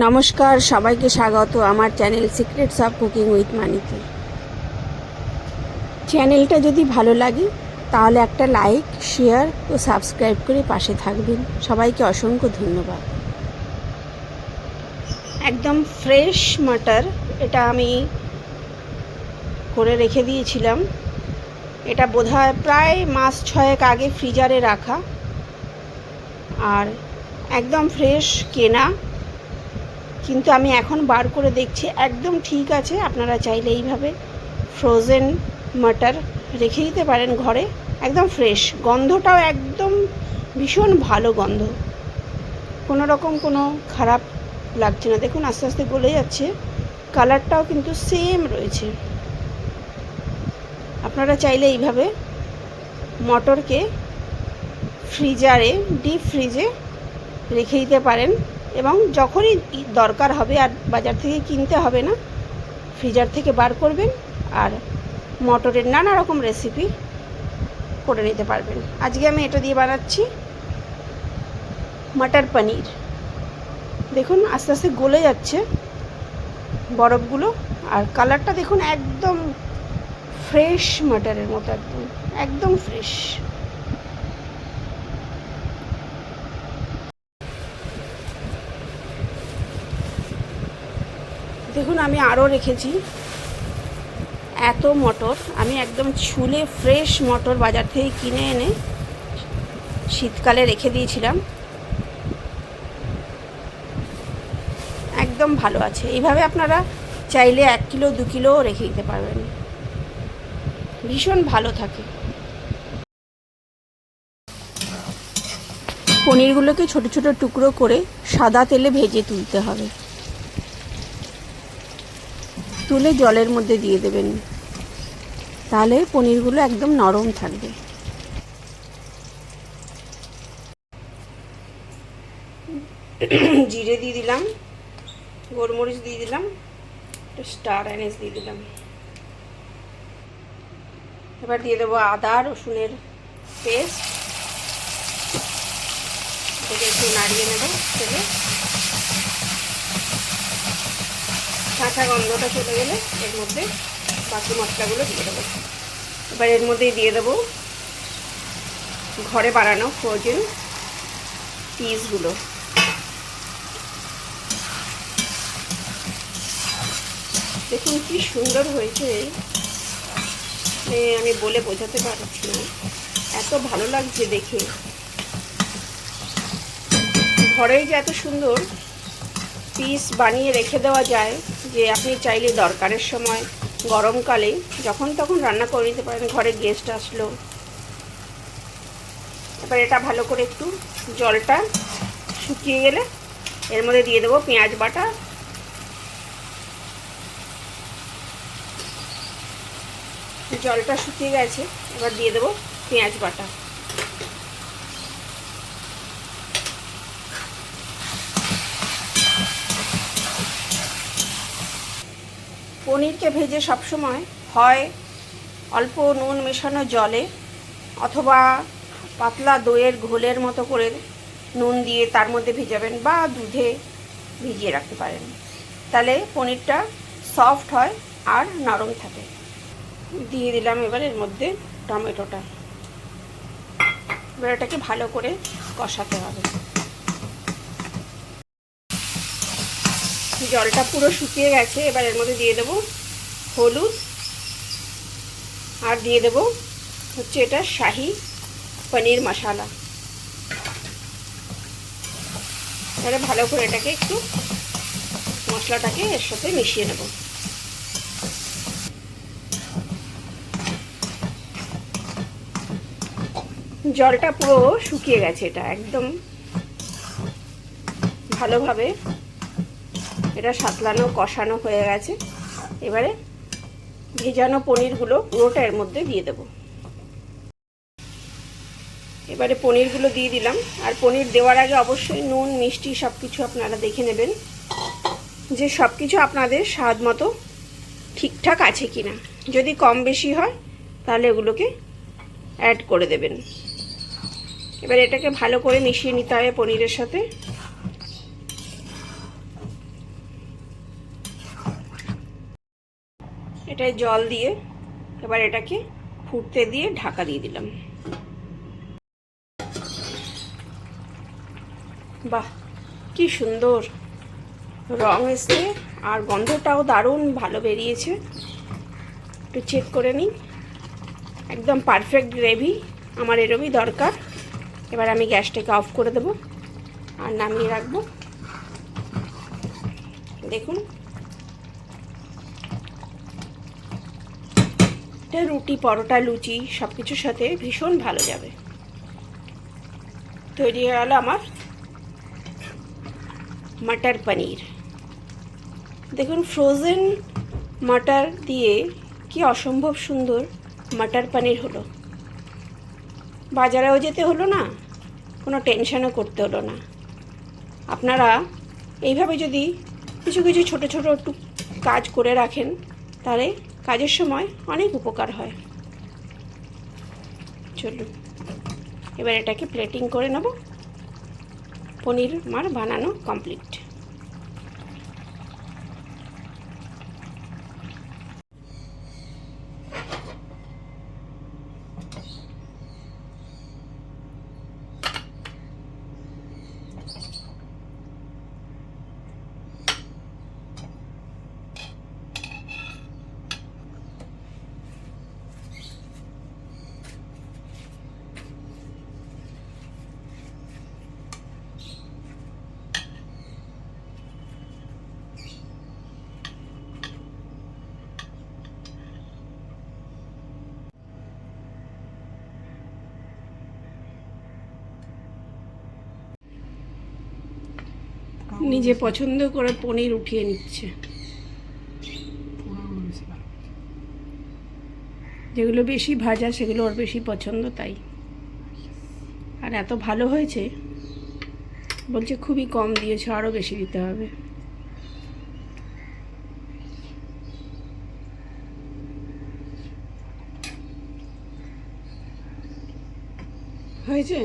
নমস্কার, সবাইকে স্বাগত আমার channel secrets of cooking with মানিতে চ্যানেলটা যদি ভালো লাগে, তাহলে একটা লাইক, শেয়ার ও সাবস্ক্রাইব করে পাশে থাকবেন। সবাইকে অসংখ্য ধন্যবাদ। একদম ফ্রেশ মাটার, এটা আমি করে রেখে দিয়েছিলাম। এটা বোধহয় প্রায় মাস ছয়েক আগে ফ্রিজারে রাখা। আর একদম ফ্রেশ কেনা। কিন্তু আমি এখন বার করে দেখছি, একদম ঠিক আছে, আপনারা চাইলে এইভাবে ফ্রোজেন মাটার রেখে দিতে পারেন ঘরে, একদম ফ্রেশ গন্ধটাও একদম ভীষণ ভালো গন্ধ। কোনো রকম কোনো খারাপ লাগছে না। দেখুন, আস্তে আস্তে গলে যাচ্ছে। কালারটাও কিন্তু সেম রয়েছে। আপনারা চাইলে এইভাবে মটরকে ফ্রিজারে ডিপ ফ্রিজে রেখে দিতে পারেন। এবং যখনই দরকার হবে আর বাজার থেকে কিনতে হবে না, ফ্রিজার থেকে বার করবেন আর মটরের নানা রকম রেসিপি করে নিতে পারবেন। আজকে আমি এটা দিয়ে বানাচ্ছি মাটার পনির। দেখুন, আস্তে আস্তে গলে যাচ্ছে বরফগুলো আর কালারটা দেখুন একদম ফ্রেশ মাটারের মতো, একদম একদম ফ্রেশ দেখুন, আমি আরও রেখেছি। এত মটর, আমি একদম ছুলে ফ্রেশ মটর বাজার থেকে কিনে এনে শীতকালে রেখে দিয়েছিলাম। একদম ভালো আছে। এইভাবে আপনারা চাইলে এক কিলো, দু কিলোও রেখে দিতে পারবেন। ভীষণ ভালো থাকে। পনিরগুলোকে ছোট ছোট টুকরো করে সাদা তেলে ভেজে তুলতে হবে। তুলে জলের মধ্যে দিয়ে দেবেন। তাহলে পনিরগুলো একদম নরম থাকবে। জিরে দিয়ে দিলাম, গোলমরিচ দিয়ে দিলাম স্টার অ্যানেস দিয়ে দিলাম। এবার দিয়ে দেবো আদা, রসুনের পেস্ট। একটু নাড়িয়ে নেব কাঁচা গন্ধটা চলে গেলে এর মধ্যে বাকি মশলাগুলো দিয়ে দেবো। এবার এর মধ্যেই দিয়ে দেবো ঘরে বানানো ফ্রোজেন পিসগুলো। দেখুন কি সুন্দর হয়েছে। আমি বলে বোঝাতে পারছি না। এত ভালো লাগছে দেখে। ঘরেই যে এত সুন্দর পিস বানিয়ে রেখে দেওয়া যায় যে আপনি চাইলে দরকারের সময়, গরমকালে যখন তখন রান্না করে নিতে পারেন, ঘরে গেস্ট আসলো। এবার এটা ভালো করে একটু জলটা শুকিয়ে গেলে এর মধ্যে দিয়ে দেবো পেঁয়াজ বাটা। জলটা শুকিয়ে গেছে, এবার দিয়ে দেবো পেঁয়াজ বাটা। পনিরকে ভেজে সবসময় হয় অল্প নুন মেশানো জলে অথবা পাতলা দইয়ের ঘোলের মতো করে নুন দিয়ে তার মধ্যে ভেজাবেন বা দুধে ভিজিয়ে রাখতে পারেন। তাহলে পনিরটা সফট হয় আর নরম থাকে। দিয়ে দিলাম এবার এর মধ্যে টমেটোটা। এবার এটাকে ভালো করে কষাতে হবে। জলটা পুরো শুকিয়ে গেছে, এবার এর মধ্যে দিয়ে দেবো হলুদ। আর দিয়ে দেব হচ্ছে এটা শাহি পনির মশালা। তাহলে ভালো করে এটাকে একটু মশলাটাকে এর সাথে মিশিয়ে নেব। জলটা পুরো শুকিয়ে গেছে এটা, একদম ভালোভাবে এটা সাতলানো, কষানো হয়ে গেছে। এবারে ভেজানো পনিরগুলো পুরোটা এর মধ্যে দিয়ে দেব। এবারে পনিরগুলো দিয়ে দিলাম। আর পনির দেওয়ার আগে অবশ্যই নুন, মিষ্টি সব কিছু আপনারা দেখে নেবেন যে সব কিছু আপনাদের স্বাদ মতো ঠিকঠাক আছে কি না যদি কম বেশি হয়, তাহলে এগুলোকে অ্যাড করে দেবেন। এবার এটাকে ভালো করে মিশিয়ে নিতে হবে পনিরের সাথে। এটায় জল দিয়ে এবার এটাকে ফুটতে দিয়ে ঢাকা দিয়ে দিলাম। বাহ, কি সুন্দর। রং এসছে আর গন্ধটাও দারুণ, ভালো বেরিয়েছে। একটু চেক করে নিই। একদম পারফেক্ট গ্রেভি আমার এরমই দরকার। এবার আমি গ্যাসটাকে অফ করে দেবো আর নামিয়ে রাখব। দেখুন এটা রুটি, পরোটা, লুচি সব কিছুর সাথে ভীষণ ভালো যাবে। তৈরি হয়ে গেল আমার মটর পনির। দেখুন ফ্রোজেন মটর দিয়ে কি অসম্ভব সুন্দর মটর পনির হলো। বাজারেও যেতে হলো না, কোনো টেনশনও করতে হলো না। আপনারা এইভাবে যদি কিছু কিছু ছোট ছোট একটু কাজ করে রাখেন, তাহলে কাজের সময় অনেক উপকার হয়। চলুন, এবার এটাকে প্লেটিং করে নেব। পনির আমার বানানো কমপ্লিট নিজে পছন্দ করে পনির উঠিয়ে নিচ্ছে। যেগুলো বেশি ভাজা, সেগুলো ওর বেশি পছন্দ তাই। আর এত ভালো হয়েছে, বলছে খুবই কম দিয়েছে আরও বেশি দিতে হবে। হয়েছে?